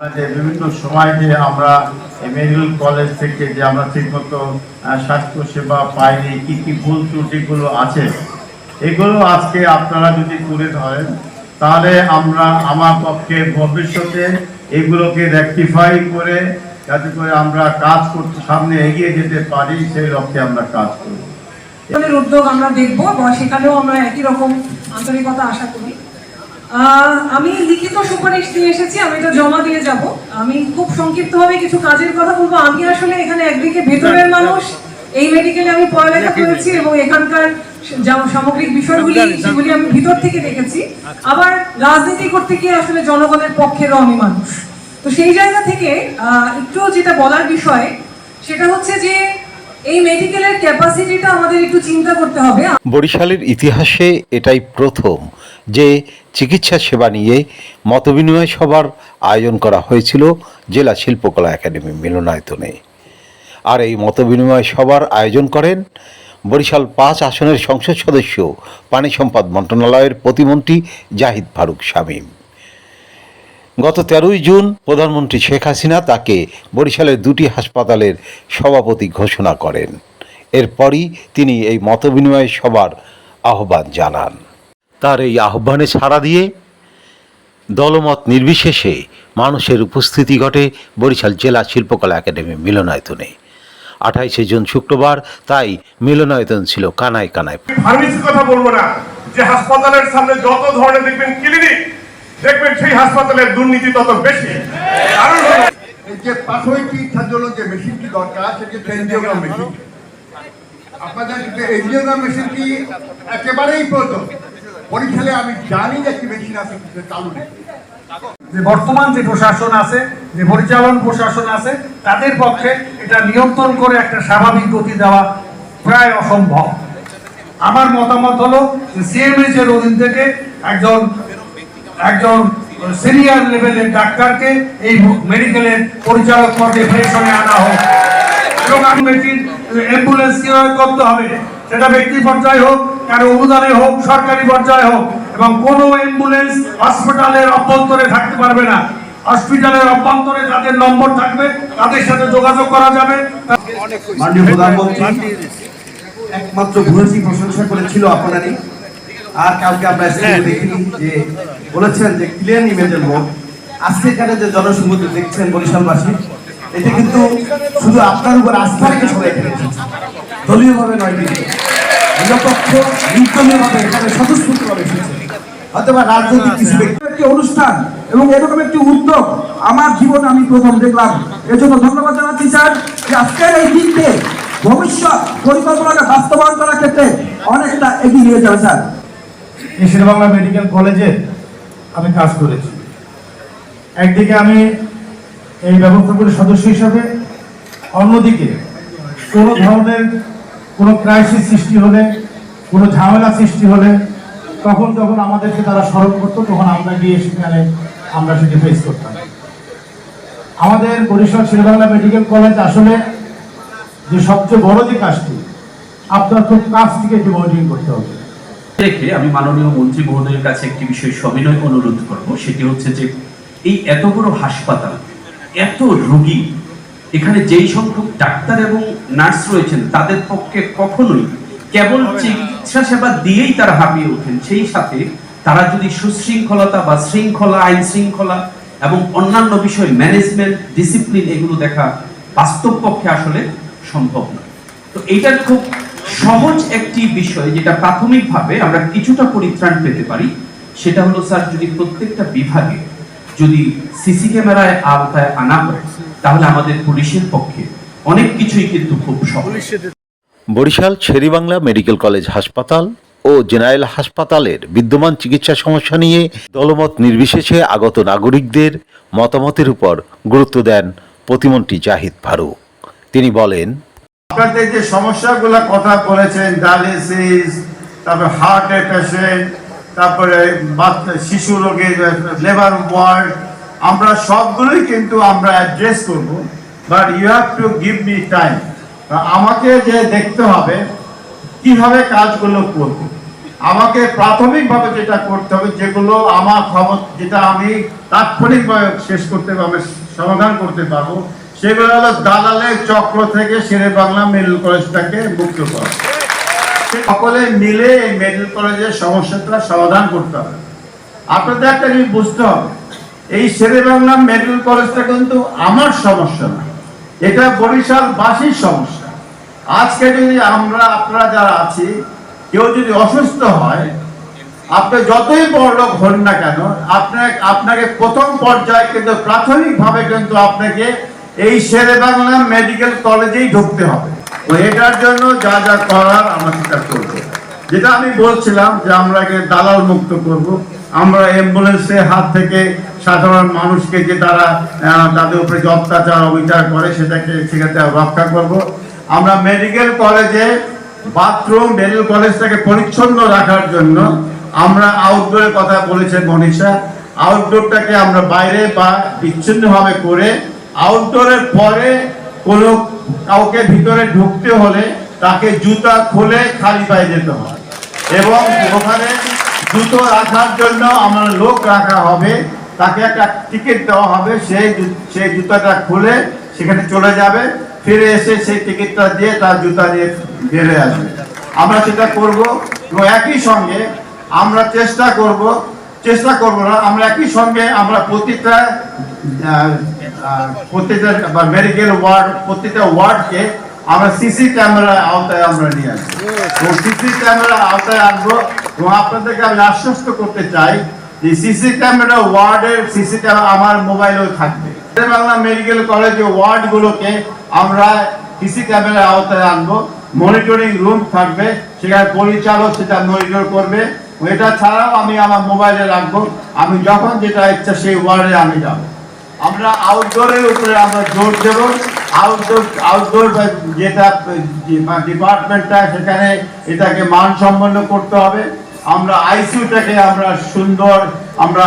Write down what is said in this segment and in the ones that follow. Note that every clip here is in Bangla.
যে বিভিন্ন সময় যে আমরা মেডিকেল কলেজ থেকে যে আমরা ঠিকমতো স্বাস্থ্য সেবা পাইনি, কি কি ভুল ত্রুটিগুলো আছে, এগুলো আজকে আপনারা যদি তুলে ধরেন, তাহলে আমরা আমার পক্ষে ভবিষ্যতে এগুলোকে রেকটিফাই করে, যাতে করে আমরা কাজ করতে সামনে এগিয়ে যেতে পারি, সেই লক্ষ্যে আমরা কাজ ধরনের উদ্যোগ আমরা দেখব সেখানেও আমরা একই রকম আন্তরিকতা আশা করি। আমি লিখিত সুপারিশ দিয়ে এসেছি আমি এটা জমা দিয়ে যাব। আমি খুব সংক্ষিপ্তভাবে কিছু কাজের কথা বলব। আমি আসলে এখানে একদিকে ভেতরের মানুষ এই মেডিকেলে আমি পড়ালেখা করেছি এবং এখানকার সামগ্রিক বিষয়গুলি সেগুলি আমি ভিতর থেকে দেখেছি। আবার রাজনীতি করতে গিয়ে আসলে জনগণের পক্ষেরও আমি মানুষ। তো সেই জায়গা থেকে আহ, একটু যেটা বলার বিষয় সেটা হচ্ছে যে এই মেডিকেলের ক্যাপাসিটিটা আমাদের একটু চিন্তা করতে হবে। বরিশালের ইতিহাসে এটাই প্রথম যে চিকিৎসা সেবা নিয়ে মতবিনিময় সভার আয়োজন করা হয়েছিল জেলা শিল্পকলা একাডেমি মিলনায়তনে। আর এই মতবিনিময় সভার আয়োজন করেন বরিশাল পাঁচ আসনের সংসদ সদস্য, পানি সম্পদ মন্ত্রণালয়ের প্রতিমন্ত্রী জাহিদ ফারুক শামীম। গত তেরোই জুন প্রধানমন্ত্রী শেখ হাসিনা তাকে বরিশালের দুটি হাসপাতালের সভাপতি ঘোষণা করেন। এরপরই তিনি এই মতবিনিময় সভার আহ্বান জানান। তার এই আহ্বানে সাড়া দিয়ে দলমত নির্বিশেষে মানুষের উপস্থিতি ঘটে বরিশাল জেলা শিল্পকলা একাডেমি মিলনায়তনে। আঠাইশে জুন শুক্রবার তাই মিলনায়তন ছিল কানায় কানায়। কথা বলব না যে হাসপাতালের সামনে যত ধরনের দেখবেন ক্লিনিক দেখবেন সেই হাসপাতালের দুর্নীতি তত বেশি। কারণ যে প্রাথমিক চিকিৎসার জন্য যে মেশিনটি দরকার সেটি এনজিওগ্রাম মেশিন। আপনাদের এনজিওগ্রাম মেশিনটি একেবারেই প্রয়োজন। পরীক্ষালে আমি জানি যে একটি মেশিন আছে চালু নেই। যে বর্তমান যে প্রশাসন আছে যে পরিচালন প্রশাসন আছে তাদের পক্ষে এটা নিয়ন্ত্রণ করে একটা স্বাভাবিক গতি দেওয়া প্রায় অসম্ভব। আমার মতামত হলো যে সিএমএইচ এর অধীন থেকে একজন একজন সিনিয়র লেভেলের ডাক্তারকে এই মেডিকেলের পরিচালক পদে পেশনে আনা হোক। এবং অ্যাম্বুলেন্স করতে হবে, সেটা ব্যক্তি পর্যায়ে হোক কারও অনুদানে হোক, সরকারি পর্যায়ে হোক, এবং কোনো অ্যাম্বুলেন্স হসপিটালের অভ্যন্তরে থাকতে পারবে না। হসপিটালের অভ্যন্তরে যাদের নম্বর থাকবে, তাদের সাথে যোগাযোগ করা যাবে। একমাত্র ভূয়সী প্রশংসা করেছিল আপনারই। আর কালকে আমরা দেখিনি যে বলেছেন যে ক্লিয়ার ইমেজের ভোট আজকে এখানে যে জনসমুদ্র দেখছেন বরিশালবাসী, এটা কিন্তু শুধু আপনার উপর আস্থা রেখে সবাই এখানে দলীয়ভাবে নয় কিন্তু নিরপেক্ষ এখানে এসেছে। অথবা রাজনৈতিক কিছু একটি অনুষ্ঠান এবং এরকম একটি উদ্যোগ আমার জীবনে আমি প্রথম দেখলাম। এজন্য ধন্যবাদ জানাচ্ছি স্যার যে আজকের এই দিনকে ভবিষ্যৎ পরিকল্পনাটা বাস্তবায়ন করার ক্ষেত্রে অনেকটা এগিয়ে নিয়ে যাবে স্যার এই শেরবাংলা মেডিকেল কলেজে আমি কাজ করেছি। একদিকে আমি এই ব্যবস্থাপনার সদস্য হিসাবে, অন্যদিকে কোনো ধরনের কোনো ক্রাইসিস সৃষ্টি হলে, কোনো ঝামেলা সৃষ্টি হলে, তখন যখন আমাদেরকে তারা স্মরণ করতো, তখন আমরা গিয়ে সেখানে আমরা সেটি ফেস করতাম। আমাদের বরিশাল শেরবাংলা মেডিকেল কলেজ আসলে যে সবচেয়ে বড় যে কাজটি, আপনার খুব কাছ থেকে করতে হবে। রেখে আমি মাননীয় মন্ত্রী মহোদয়ের কাছে একটি বিষয় সবিনয় অনুরোধ করব সেটি হচ্ছে যে এই এত বড় হাসপাতাল এত রোগী এখানে যেই সংখ্যক ডাক্তার এবং নার্স রয়েছেন তাদের পক্ষে কখনোই কেবল চিকিৎসা সেবা দিয়েই তারা হাঁপিয়ে ওঠেন। সেই সাথে তারা যদি সুশৃঙ্খলতা বা শৃঙ্খলা আইন শৃঙ্খলা এবং অন্যান্য বিষয় ম্যানেজমেন্ট ডিসিপ্লিন এগুলো দেখা বাস্তব পক্ষে আসলে সম্ভব নয়। তো এইটার খুব সহজ একটি বিষয় যেটা প্রাথমিকভাবে আমরা কিছুটা পরিত্রাণ পেতে পারি সেটা হলো স্যার যদি প্রত্যেকটা বিভাগে যদি সিসি ক্যামেরায় আওতায় আনা হয় তাহলে আমাদের পুলিশের পক্ষে অনেক কিছুই কিন্তু খুব সহজ। বরিশাল শেরিবাংলা মেডিকেল কলেজ হাসপাতাল ও জেনারেল হাসপাতালের বিদ্যমান চিকিৎসা সমস্যা নিয়ে দলমত নির্বিশেষে আগত নাগরিকদের মতামতের উপর গুরুত্ব দেন প্রতিমন্ত্রী জাহিদ ফারুক। তিনি বলেন আপনাদের যে সমস্যাগুলো কথা বলেছেন, ডায়ালিসিস, তারপরে হার্টের পেশেন্ট তারপরে শিশু রোগের লেবার ওয়ার্ড আমরা সবগুলোই কিন্তু আমরা অ্যাড্রেস করব। But you have to give me time আমাকে যে দেখতে হবে, কীভাবে কাজগুলো করব। আমাকে প্রাথমিকভাবে যেটা করতে হবে, যেগুলো আমার ক্ষমতা, যেটা আমি তাৎক্ষণিকভাবে শেষ করতে পারব সমাধান করতে পারব সেগুলো হলো দালালের চক্র থেকে শেরে বাংলা মিডল কলেজটাকে মুক্ত করা। সকলে মিলে এই মেডিকেল কলেজের সমস্যাটা সমাধান করতে হবে। আপনাদের একটা জিনিস বুঝতে হবে, এই শেরে বাংলা মেডিকেল কলেজটা কিন্তু আমার সমস্যা না, এটা বরিশাল বাসীর সমস্যা। আজকে যদি আমরা, আপনারা যারা আছি, কেউ যদি অসুস্থ হয়, আপনি যতই বড় লোক হন না কেন, আপনাকে আপনাকে প্রথম পর্যায়ে কিন্তু প্রাথমিকভাবে কিন্তু আপনাকে এই শেরে বাংলা মেডিকেল কলেজেই ঢুকতে হবে। তো এটার জন্য যা যা করার আমরা সেটা করব। যেটা আমি বলছিলাম যে আমরা একে দালাল মুক্ত করব। আমরা অ্যাম্বুলেন্সের হাত থেকে সাধারণ মানুষকে যে তারা তাদের উপরে অত্যাচার, অবিচার করে সেটাকে সেক্ষেত্রে রক্ষা করব। আমরা মেডিকেল কলেজে বাথরুম, মেডিকেল কলেজটাকে পরিচ্ছন্ন রাখার জন্য আমরা আউটডোরের কথা বলেছে মনীষা। আউটডোরটাকে আমরা বাইরে বা বিচ্ছিন্নভাবে করে আউটডোরের পরে কোনো কাউকে ভিতরে ঢুকতে হলে তাকে জুতা খুলে খালি পায়ে যেতে হয়। এবং ওখানে জুতো রাখার জন্য আমার লোক রাখা হবে, তাকে একটা টিকিট দেওয়া হবে সেই সেই জুতাটা খুলে সেখানে চলে যাবে, ফিরে এসে সেই টিকিটটা দিয়ে তার জুতা দিয়ে বেড়ে আসবে। আমরা সেটা করব এবং একই সঙ্গে আমরা চেষ্টা করব চেষ্টা করব না। আমরা একই সঙ্গে আমরা প্রতিটা প্রতিটা মেডিকেল ওয়ার্ড প্রতিটা ওয়ার্ডকে আমরা সিসি ক্যামেরার আওতায় আমরা নিয়ে আসব। সিসি ক্যামেরা আওতায় আনব এবং আপনাদেরকে আমি আশ্বস্ত করতে চাই যে সিসি ক্যামেরা ওয়ার্ডের সিসি ক্যামেরা আমার মোবাইলেও থাকবে। বাংলা মেডিকেল কলেজে ওয়ার্ডগুলোকে আমরা সিসি ক্যামেরার আওতায় আনব। মনিটরিং রুম থাকবে, সেখানে পরিচালক সেটা মনিটর করবে। এটা ছাড়াও আমি আমার মোবাইলে রাখব। আমি যখন যেটা ইচ্ছা সেই ওয়ার্ডে আমি যাব। আমরা আউটডোরের উপরে আমরা জোর দেব। আউটডোর আউটডোর যেটা ডিপার্টমেন্টটা সেখানে এটাকে মানসম্পন্ন করতে হবে। আমরা আইসিইউটাকে আমরা সুন্দর, আমরা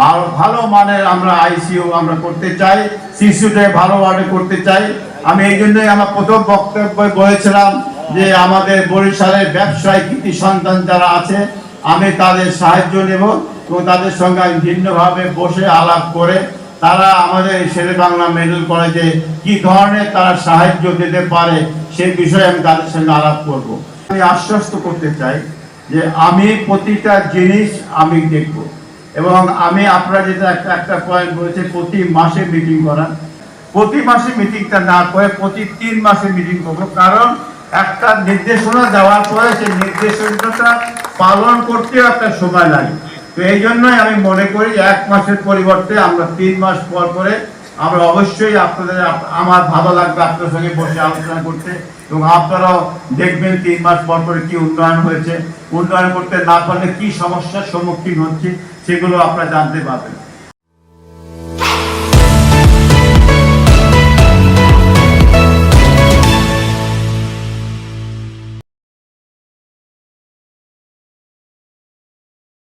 ভালো ভালো মানের আমরা আইসিইউ আমরা করতে চাই। সিসিউটাকে ভালো মানের করতে চাই। আমি এই জন্যই আমার প্রথম বক্তব্য বলেছিলাম যে আমাদের বরিশালের ব্যবসায়ী কৃতি সন্তান যারা আছে আমি তাদের সাহায্য নেব এবং তাদের সঙ্গে আমি ভিন্নভাবে বসে আলাপ করে তারা আমাদের শেরে বাংলা মেডিকেল কলেজে কি ধরনের তারা সাহায্য দিতে পারে সেই বিষয়ে আমি তাদের সঙ্গে আলাপ করব। আমি আশ্বস্ত করতে চাই যে আমি প্রতিটা জিনিস আমি দেখব এবং আমি আপনারা যেটা একটা একটা পয়েন্ট বলেছে, প্রতি মাসে মিটিং করা। প্রতি মাসে মিটিংটা না করে প্রতি তিন মাসে মিটিং করব। কারণ একটা নির্দেশনা দেওয়ার পরে সেই নির্দেশনাটা পালন করতে একটা সময় লাগে তো এই জন্যই আমি মনে করি এক মাসের পরিবর্তে আমরা তিন মাস পর পরে আমরা অবশ্যই আপনাদের আমার ভালো লাগবে আপনার সঙ্গে বসে আলোচনা করতে এবং আপনারাও দেখবেন তিন মাস পর পরে কি উন্নয়ন হয়েছে। উন্নয়ন করতে না পারলে কি সমস্যার সম্মুখীন হচ্ছে, সেগুলো আপনারা জানতে পারবেন।